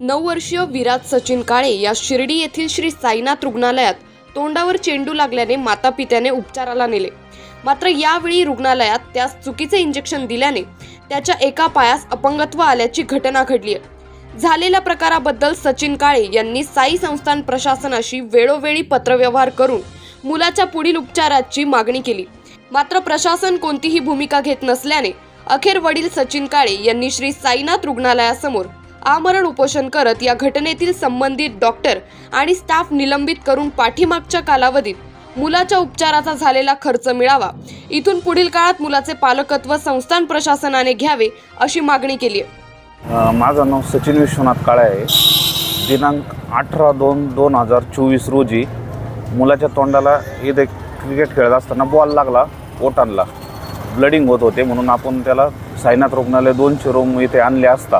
नऊ वर्षीय विराज सचिन काळे या शिर्डी येथील श्री साईनाथ रुग्णालयात तोंडावर चेंडू लागल्याने माता पित्याने उपचाराला नेले. मात्र यावेळी रुग्णालयात त्यास चुकीचे इंजेक्शन दिल्याने त्याच्या एका पायास अपंगत्व आल्याची घटना घडली आहे. झालेल्या प्रकाराबद्दल सचिन काळे यांनी साई संस्थान प्रशासनाशी वेळोवेळी पत्रव्यवहार करून मुलाच्या पुढील उपचाराची मागणी केली. मात्र प्रशासन कोणतीही भूमिका घेत नसल्याने अखेर वडील सचिन काळे यांनी श्री साईनाथ रुग्णालयासमोर आमरण उपोषण करत या घटनेतील संबंधित डॉक्टर आणि स्टाफ निलंबित करून पाठीमागच्या कालावधीत मुलाच्या उपचाराचा झालेला खर्च मिळावा. इथून पुढील काळात मुलाचे पालकत्व संस्थान प्रशासनाने घ्यावे अशी मागणी केली आहे. माझं नाव सचिन विश्वनाथ काळे आहे. दिनांक अठरा दोन दोन हजार चोवीस रोजी मुलाच्या तोंडाला येथे क्रिकेट खेळत असताना बॉल लागला ओटांना ब्लडिंग होत होते म्हणून आपण त्याला साईनाथ रुग्णालय दोनशे रूम इथे आणले असता.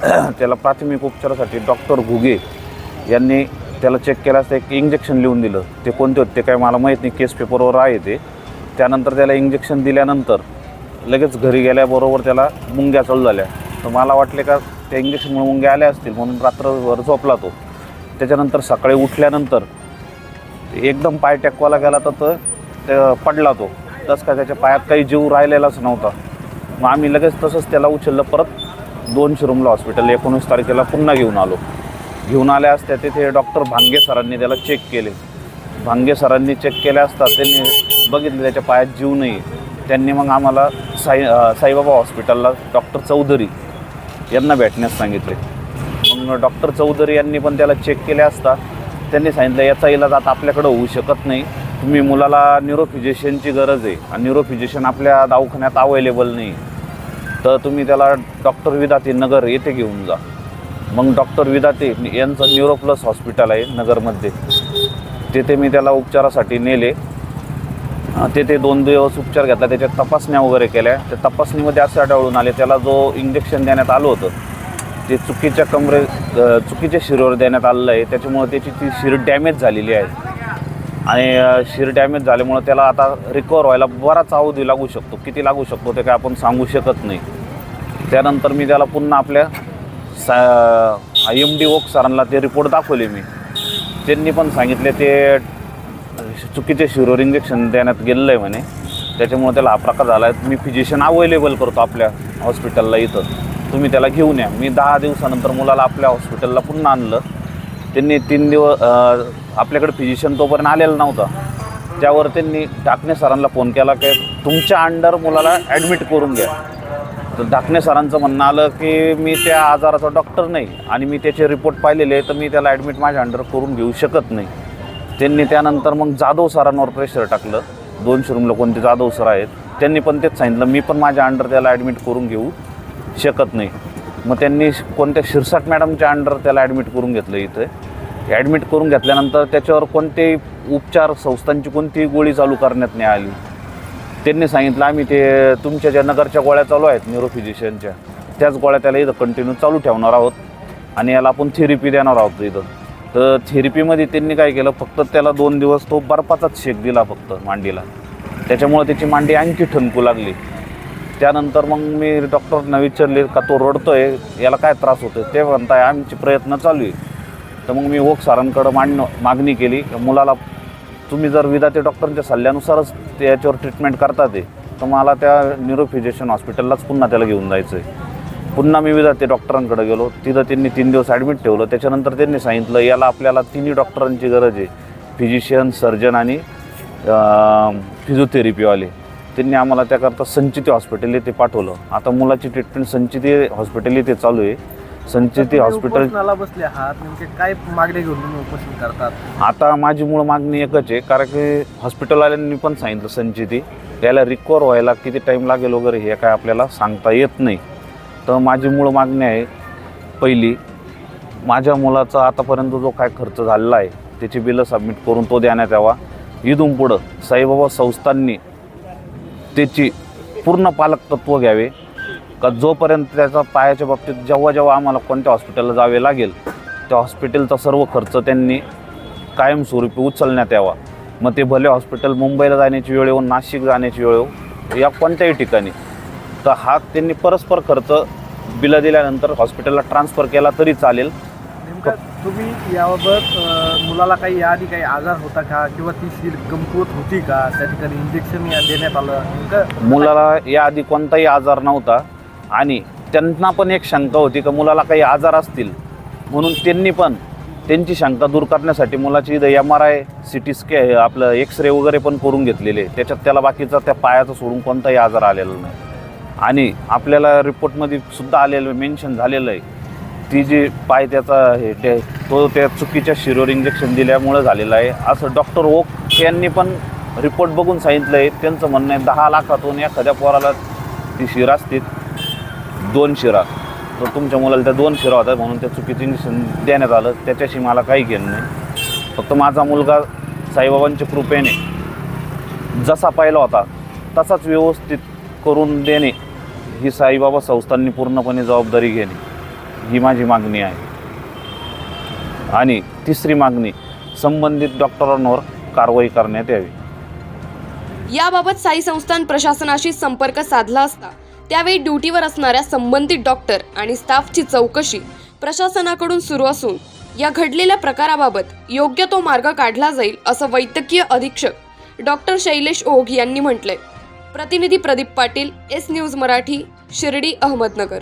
त्याला प्राथमिक उपचारासाठी डॉक्टर घुगे यांनी त्याला चेक केला असता एक इंजेक्शन लिहून दिलं. ते कोणते होते ते काय मला माहीत नाही केस पेपरवर आहे ते. त्यानंतर त्याला इंजेक्शन दिल्यानंतर लगेच घरी गेल्याबरोबर त्याला मुंग्या चालू झाल्या. तर मला वाटले का त्या इंजेक्शनमुळे मुंग्या आल्या असतील म्हणून रात्रभर झोपला तो. त्याच्यानंतर सकाळी उठल्यानंतर एकदम पाय टेकवायला गेला तर तो पडला तो. तसं का त्याच्या पायात काही जीव राहिलेलाच नव्हता. मग आम्ही लगेच तसंच त्याला उचललं परत दोनशे रूमला हॉस्पिटल एकोणीस तारखेला पुन्हा घेऊन आलो. घेऊन आल्या असत्या तिथे डॉक्टर भांगे सरांनी त्याला चेक केले. भांगे सरांनी चेक केल्या असता त्यांनी बघितलं त्याच्या पायात जीव नाही त्यांनी मग आम्हाला साई साईबाबा हॉस्पिटलला डॉक्टर चौधरी यांना भेटण्यास सांगितले. मग डॉक्टर चौधरी यांनी पण त्याला चेक केले असता त्यांनी सांगितलं याचा इलाज आता आपल्याकडं होऊ शकत नाही. तुम्ही मुलाला न्युरोफिजिशियनची गरज आहे. आणि न्युरोफिजिशियन आपल्या दवाखान्यात अवेलेबल नाही तर तुम्ही त्याला डॉक्टर विदाते नगर येथे घेऊन जा. मग डॉक्टर विदाते यांचं न्यूरो प्लस हॉस्पिटल आहे नगरमध्ये. तेथे मी त्याला उपचारासाठी नेले. तेथे दोन दिवस उपचार घेतला. त्याच्या तपासण्या वगैरे केल्या. त्या तपासणीमध्ये असे आढळून आले त्याला जो इंजेक्शन देण्यात आलं होतं ते चुकीच्या कमरे चुकीच्या शिरीवर देण्यात आलेलं आहे. त्याच्यामुळे त्याची ती शिर डॅमेज झालेली आहे. आणि शिर डॅमेज झाल्यामुळे त्याला आता रिकवर व्हायला बराच अवधी लागू शकतो. किती लागू शकतो ते काय आपण सांगू शकत नाही. त्यानंतर मी त्याला पुन्हा आपल्या सा एम डी ओक सरांना ते रिपोर्ट दाखवले मी. त्यांनी पण सांगितले ते चुकीचे शिरोर इंजेक्शन देण्यात गेलेलं आहे म्हणे. त्याच्यामुळे त्याला हा प्रकार झाला आहे मी फिजिशियन अवेलेबल करतो आपल्या हॉस्पिटलला इथं. तुम्ही त्याला घेऊन या. मी दहा दिवसानंतर मुलाला आपल्या हॉस्पिटलला पुन्हा आणलं. त्यांनी तीन दिवस आपल्याकडे फिजिशियन तोपर्यंत आलेला नव्हता. त्यावर त्यांनी टाकणे सरांना फोन केला की तुमच्या अंडर मुलाला ॲडमिट करून घ्या. तर डाकणे सरांचं म्हणणं आलं की मी त्या आजाराचा डॉक्टर नाही आणि मी त्याचे रिपोर्ट पाहिलेले तर मी त्याला ॲडमिट माझ्या अंडर करून घेऊ शकत नाही. त्यांनी त्यानंतर मग जाधव सरांवर प्रेशर टाकलं. दोनशे रूमला कोणते जाधव सर आहेत त्यांनी पण तेच सांगितलं मी पण माझ्या अंडर त्याला ॲडमिट करून घेऊ शकत नाही. मग त्यांनी कोणत्या शिरसाट मॅडमच्या अंडर त्याला ॲडमिट करून घेतलं इथे. ॲडमिट करून घेतल्यानंतर त्याच्यावर कोणतेही उपचार संस्थांची कोणतीही गोळी चालू करण्यात नाही आली. त्यांनी सांगितलं आम्ही ते तुमच्या ज्या नगरच्या गोळ्या चालू आहेत न्यूरोफिजिशियनच्या त्याच गोळ्या त्याला इथं कंटिन्यू चालू ठेवणार आहोत आणि याला आपण थेरपी देणार आहोत इथं. तर थेरपीमध्ये त्यांनी काय केलं फक्त त्याला दोन दिवस तो बर्फाचाच शेक दिला फक्त मांडीला. त्याच्यामुळे त्याची मांडी आणखी ठणकू लागली. त्यानंतर मग मी डॉक्टरना विचारले का तो रडतोय? याला काय त्रास होतो ते म्हणताय आमचे प्रयत्न चालू आहे तर मग मी ओक सरांकडं मांडणं मागणी केली. मुलाला तुम्ही जर विदाते डॉक्टरांच्या सल्ल्यानुसारच ते याच्यावर ट्रीटमेंट करता ते तर मला त्या न्यूरोफिजिशियन हॉस्पिटललाच पुन्हा त्याला घेऊन जायचं आहे पुन्हा मी विदाते डॉक्टरांकडे गेलो तिथं त्यांनी तीन दिवस ॲडमिट ठेवलं त्याच्यानंतर त्यांनी सांगितलं याला आपल्याला तिन्ही डॉक्टरांची गरज आहे फिजिशियन सर्जन आणि फिजिओथेरपीवाले त्यांनी आम्हाला त्याकरता संचिती हॉस्पिटल येथे पाठवलं. आता मुलाची ट्रीटमेंट संचिती हॉस्पिटल येथे चालू आहे. संचिती हॉस्पिटल उपोषणाला बसले आहात नेमके काय मागणी घेऊन उपोषण करतात? आता माझी मूळ मागणी एकच आहे कारण की हॉस्पिटलवाल्यांनी पण सांगितलं संचिती याला रिकवर व्हायला किती टाईम लागेल वगैरे हे काय आपल्याला सांगता येत नाही. तर माझी मूळ मागणी आहे पहिली माझ्या मुलाचा आतापर्यंत जो काय खर्च झालेला आहे त्याची बिलं सबमिट करून तो देण्यात यावा. इथून पुढं साईबाबा संस्थांनी त्याची पूर्ण पालकतत्व घ्यावे. का जोपर्यंत त्याचा पायाच्या बाबतीत जेव्हा जेव्हा आम्हाला कोणत्या हॉस्पिटलला जावे लागेल त्या हॉस्पिटलचा सर्व खर्च त्यांनी कायमस्वरूपी उचलण्यात यावा. मग ते भले हॉस्पिटल मुंबईला जाण्याची वेळ येऊ नाशिक जाण्याची वेळ येऊ या कोणत्याही ठिकाणी तर हा त्यांनी परस्पर खर्च बिलं दिल्यानंतर हॉस्पिटलला ट्रान्सफर केला तरी चालेल. नेमकं तुम्ही याबाबत मुलाला काही याआधी काही आजार होता का? किंवा ती शीर कमकुवत होती का? त्या ठिकाणी इंजेक्शन या देण्यात आलं. मुलाला याआधी कोणताही आजार नव्हता. आणि त्यांना पण एक शंका होती का मुलाला काही आजार असतील म्हणून त्यांनी पण त्यांची शंका दूर करण्यासाठी मुलाची इथं M R I C T स्कॅ आपलं एक्स रे वगैरे पण करून घेतलेले. त्याच्यात त्याला बाकीचा त्या पायाचं सोडून कोणताही आजार आलेला नाही. आणि आपल्याला रिपोर्टमध्ये सुद्धा आलेलं मेन्शन झालेलं आहे. ती जी पाय त्याचा हे ते तो त्या चुकीच्या शिरोर इंजेक्शन दिल्यामुळं झालेलं आहे. असं डॉक्टर ओक यांनी पण रिपोर्ट बघून सांगितलं आहे त्यांचं म्हणणं आहे दहा लाखातून एखाद्या पोराला ती शिरा असते दोन शिरा. तर तुमच्या मुलाला त्या दोन शिरा होत्या म्हणून त्या चुकीचं इंजेक्शन देण्यात आलं. त्याच्याशी मला काही घेणं नाही. फक्त माझा मुलगा साईबाबांच्या कृपेने जसा पाहिला होता तसाच व्यवस्थित करून देणे ही साईबाबा संस्थांनी पूर्णपणे जबाबदारी घेणे ही माझी मागणी आहे. आणि तिसरी मागणी संबंधित डॉक्टरांवर कारवाई करण्यात यावी. याबाबत साई संस्थान प्रशासनाशी संपर्क साधला असता त्यावेळी ड्युटीवर असणाऱ्या संबंधित डॉक्टर आणि स्टाफची चौकशी प्रशासनाकडून सुरू असून या घडलेल्या प्रकाराबाबत योग्य तो मार्ग काढला जाईल असं वैद्यकीय अधीक्षक डॉक्टर शैलेश ओघ यांनी म्हटलंय. प्रतिनिधी प्रदीप पाटील एस न्यूज मराठी शिर्डी अहमदनगर.